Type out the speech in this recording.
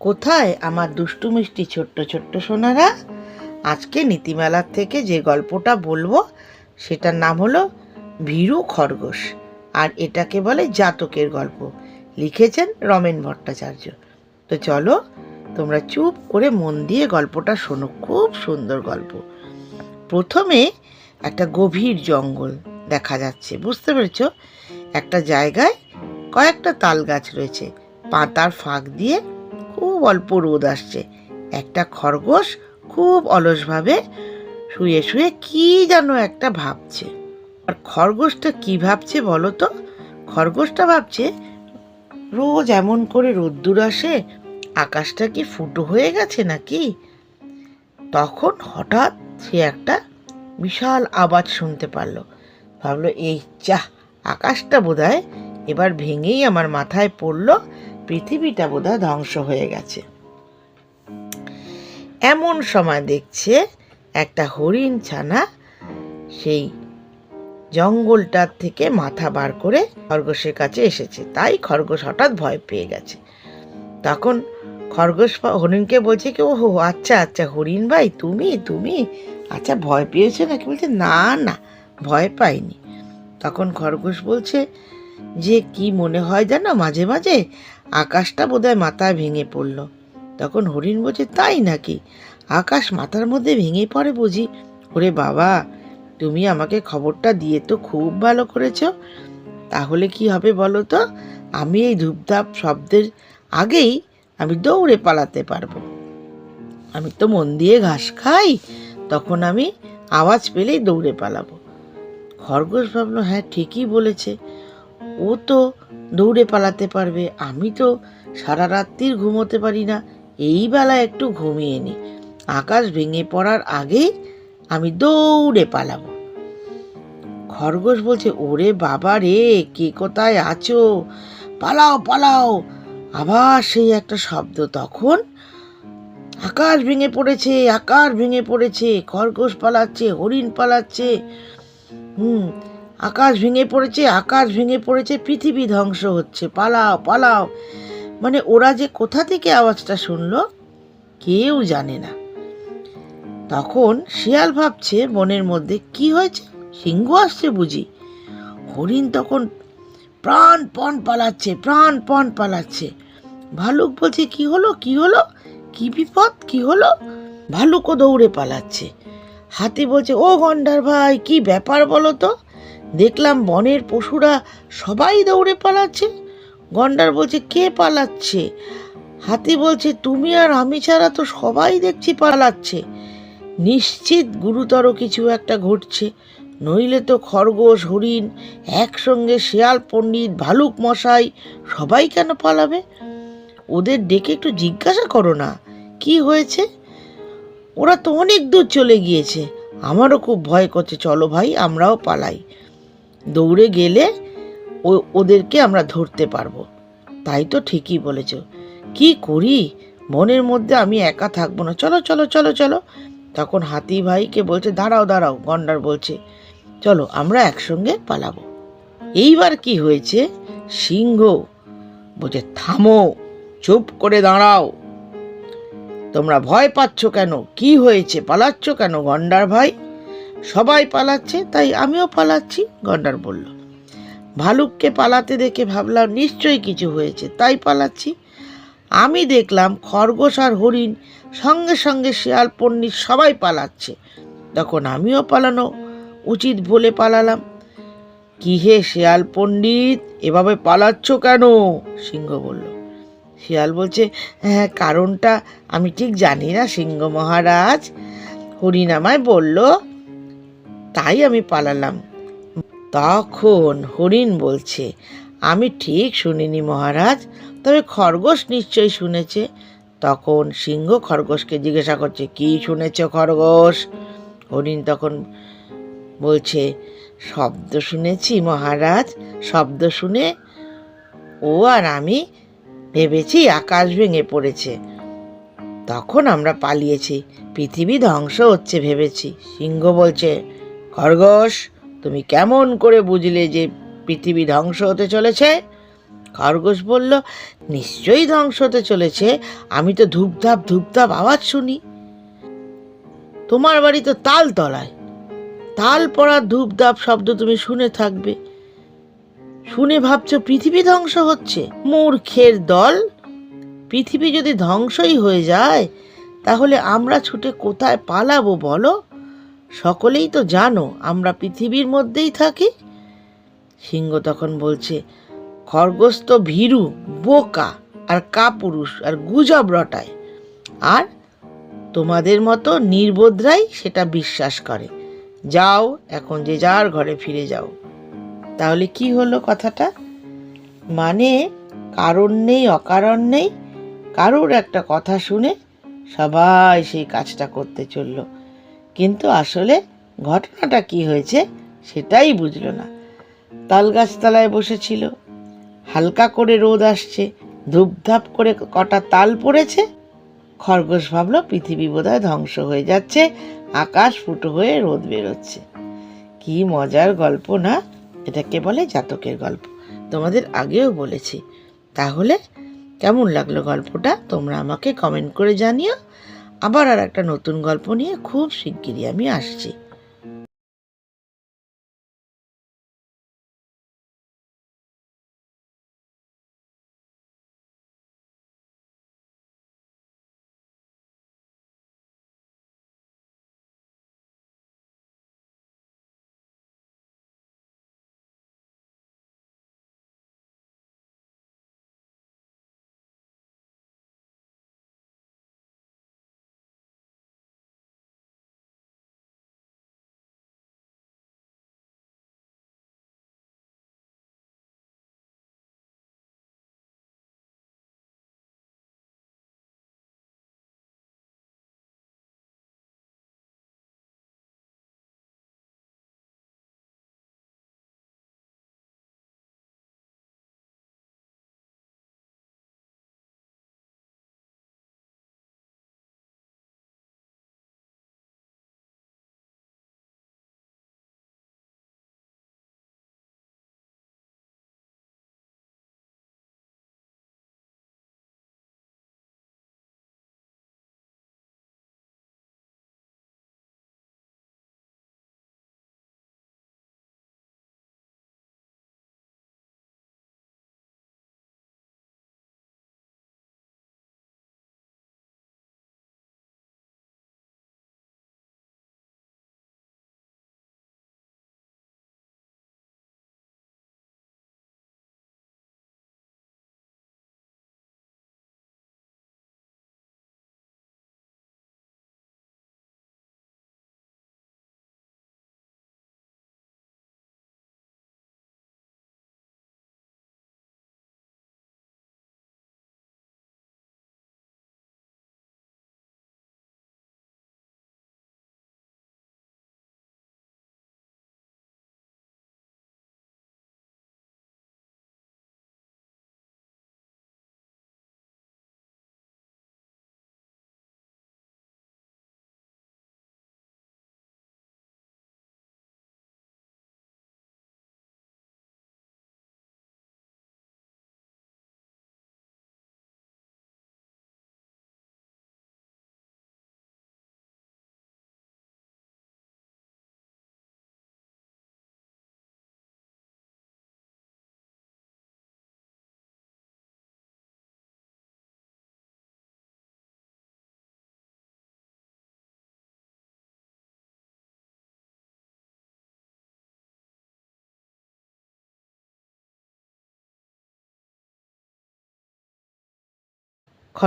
কোথায় আমার দুষ্টু মিষ্টি ছোট্ট ছোট্ট সোনারা? আজকে নীতিমেলার থেকে যে গল্পটা বলব, সেটার নাম হলো ভীরু খরগোশ, আর এটাকে বলে জাতকের গল্প। লিখেছেন রমেন ভট্টাচার্য। তো চলো, তোমরা চুপ করে মন দিয়ে গল্পটা শোনো, খুব সুন্দর গল্প। প্রথমে একটা গভীর জঙ্গল দেখা যাচ্ছে, বুঝতে পেরেছ? একটা জায়গায় কয়েকটা তাল গাছ রয়েছে, পাতার ফাঁক দিয়ে অল্প রোদ আসছে। একটা খরগোশ খুব অলসভাবে শুয়ে শুয়ে কি যেন একটা ভাবছে। আর খরগোশটা কি ভাবছে বলো তো? খরগোশটা ভাবছে, রোজ এমন করে রোদ্দুর আসে, আকাশটা কি ফুটো হয়ে গেছে নাকি? তখন হঠাৎ সে একটা বিশাল আওয়াজ শুনতে পারল। ভাবলো, এই চাহ আকাশটা বোধহয় এবার ভেঙেই আমার মাথায় পড়ল পৃথিবীটা বোধহয় ধ্বংস হয়ে গেছে। এমন সময় দেখছে একটা হরিণ ছানা সেই জঙ্গলটার থেকে মাথা বার করে খরগোশের কাছে এসেছে। তাই খরগোশ হঠাৎ ভয় পেয়ে গেছে। তখন খরগোশ হরিণকে বলছে কি, ওহো আচ্ছা আচ্ছা হরিণ ভাই, তুমি তুমি আচ্ছা ভয় পেয়েছ নাকি? বলছে, না না, ভয় পাইনি। তখন খরগোশ বলছে যে কি মনে হয় জানো মাঝে মাঝে আকাশটা বোধহয় মাথায় ভেঙে পড়ল। তখন হরিণ বলছে, তাই নাকি? আকাশ মাথার মধ্যে ভেঙে পড়ে বুঝি। ওরে বাবা, তুমি আমাকে খবরটা দিয়ে তো খুব ভালো করেছ। তাহলে কি হবে বলো তো? আমি এই ধূপধাপ শব্দের আগেই আমি দৌড়ে পালাতে পারব। আমি তো মন দিয়ে ঘাস খাই, তখন আমি আওয়াজ পেলেই দৌড়ে পালাবো। খরগোশ ভাবলো হ্যাঁ ঠিকই বলেছে। ও তো দৌড়ে পালাতে পারবে, আমি তো সারা রাত্রির ঘুমোতে পারি না, এই বেলা একটু ঘুমিয়ে নি। আকাশ ভেঙে পড়ার আগেই আমি দৌড়ে পালাবো। খরগোশ বলছে, ওরে বাবা রে, কে কোথায় আছো? পালাও পালাও। আবার সেই একটা শব্দ, তখন আকাশ ভেঙে পড়েছে, আকাশ ভেঙে পড়েছে, খরগোশ পালাচ্ছে, হরিণ পালাচ্ছে। হুম আকাশ ভেঙে পড়েছে, আকাশ ভেঙে পড়েছে, পৃথিবী ধ্বংস হচ্ছে। পালাও পালাও। মানে ওরা যে কোথা থেকে আওয়াজটা শুনলো, কেউ জানে না। তখন শিয়াল ভাবছে মনের মধ্যে, কি হয়েছে? সিংহ আসছে বুঝি? হরিণ তখন প্রাণ পণ পালাচ্ছে প্রাণ পণ পালাচ্ছে। ভালুক বলছে, কি হলো? কি হলো? কি বিপদ? কি হলো? ভালুকও দৌড়ে পালাচ্ছে। হাতি বলছে, ও গন্ডার ভাই, কি ব্যাপার বলো তো? দেখলাম বনের পশুরা সবাই দৌড়ে পালাচ্ছে। গন্ডার বলছে, কে পালাচ্ছে? হাতি বলছে, তুমি আর আমি ছাড়া তো সবাই দেখছি পালাচ্ছে। নিশ্চিত গুরুতর কিছু একটা ঘটছে। নইলে তো খরগোশ, হরিণ, একসঙ্গে শেয়াল, পণ্ডিত, ভালুক মশাই সবাই কেন পালাবে? ওদের ডেকে একটু জিজ্ঞাসা করো না। কি হয়েছে? ওরা তো অনেক দূর চলে গিয়েছে। আমারও খুব ভয় করছে। চলো ভাই, আমরাও পালাই। দৌড়ে গেলে ও, ওদেরকে আমরা ধরতে পারব। তাই তো ঠিকই বলেছ। কি করি? মনের মধ্যে আমি একা থাকব না। চলো চলো চলো চলো। তখন হাতি ভাইকে বলছে, দাঁড়াও দাঁড়াও, গন্ডার বলছে। চলো, আমরা একসঙ্গে পালাবো। এইবার কি হয়েছে? সিংহ বলছে, থামো, চুপ করে দাঁড়াও। তোমরা ভয় পাচ্ছ কেন? কি হয়েছে? পালাচ্ছ কেন গন্ডার ভাই? সবাই পালাচ্ছে, তাই আমিও পালাচ্ছি, গন্ডার বলল। ভালুককে পালাতে দেখে ভাবলাম নিশ্চয়ই কিছু হয়েছে, তাই পালাচ্ছি। আমি দেখলাম খরগোশ আর হরিণ সঙ্গে সঙ্গে শিয়াল পণ্ডিত সবাই পালাচ্ছে। তখন আমিও পালানো উচিত বলে পালালাম। কি হে শিয়াল পণ্ডিত, এভাবে পালাচ্ছ কেন? সিংহ বলল। শিয়াল বলছে হ্যাঁ কারণটা আমি ঠিক জানি না, সিংহ মহারাজ। হরিণ আমায় বলল তাই আমি পালালাম। তখন হরিণ বলছে, আমি ঠিক শুনিনি মহারাজ, তবে খরগোশ নিশ্চয়ই শুনেছে। তখন সিংহ খরগোশকে জিজ্ঞাসা করছে, কি শুনেছ খরগোশ? হরিণ তখন বলছে, শব্দ শুনেছি মহারাজ, শব্দ শুনে ও আর আমি ভেবেছি আকাশ ভেঙে পড়েছে। তখন আমরা পালিয়েছি, পৃথিবী ধ্বংস হচ্ছে ভেবেছি। সিংহ বলছে খরগোশ, তুমি কেমন করে বুঝলে যে পৃথিবী ধ্বংস হতে চলেছে? খরগোশ বলল, নিশ্চয়ই ধ্বংস হতে চলেছে। আমি তো ধূপধাপ ধূপধাপ আওয়াজ শুনি। তোমার বাড়ি তো তাল তলায় তাল পড়ার ধূপধাপ শব্দ তুমি শুনে থাকবে। শুনে ভাবছ পৃথিবী ধ্বংস হচ্ছে। মূর্খের দল। পৃথিবী যদি ধ্বংসই হয়ে যায়, তাহলে আমরা ছুটে কোথায় পালাবো বলো? সকলেই তো জানো আমরা পৃথিবীর মধ্যেই থাকি। সিংহ তখন বলছে, খরগোশ তো ভীরু, বোকা, আর কাপুরুষ, আর গুজব রটায়। আর তোমাদের মতো নির্বোধরাই সেটা বিশ্বাস করে। যাও, এখন যে যার ঘরে ফিরে যাও। তাহলে কি হলো কথাটা? মানে কারণ নেই, অকারণ নেই, কারোর একটা কথা শুনে সবাই সেই কাজটা করতে চলল। কিন্তু আসলে ঘটনাটা কি হয়েছে সেটাই বুঝলো না। তাল গাছতলায় বসেছিল। হালকা করে রোদ আসছে। ধূপধাপ করে কটা তাল পড়েছে। খরগোশ ভাবলো, পৃথিবী বোধহয় ধ্বংস হয়ে যাচ্ছে। আকাশ ফুটো হয়ে রোদ বেরোচ্ছে। কি মজার গল্প না? এটাকে বলে জাতকের গল্প। তোমাদের আগেও বলেছি। তাহলে কেমন লাগল গল্পটা? তোমরা আমাকে কমেন্ট করে জানিও। আবার আর একটা নতুন গল্প নিয়ে খুব শিগগিরই আমি আসছি।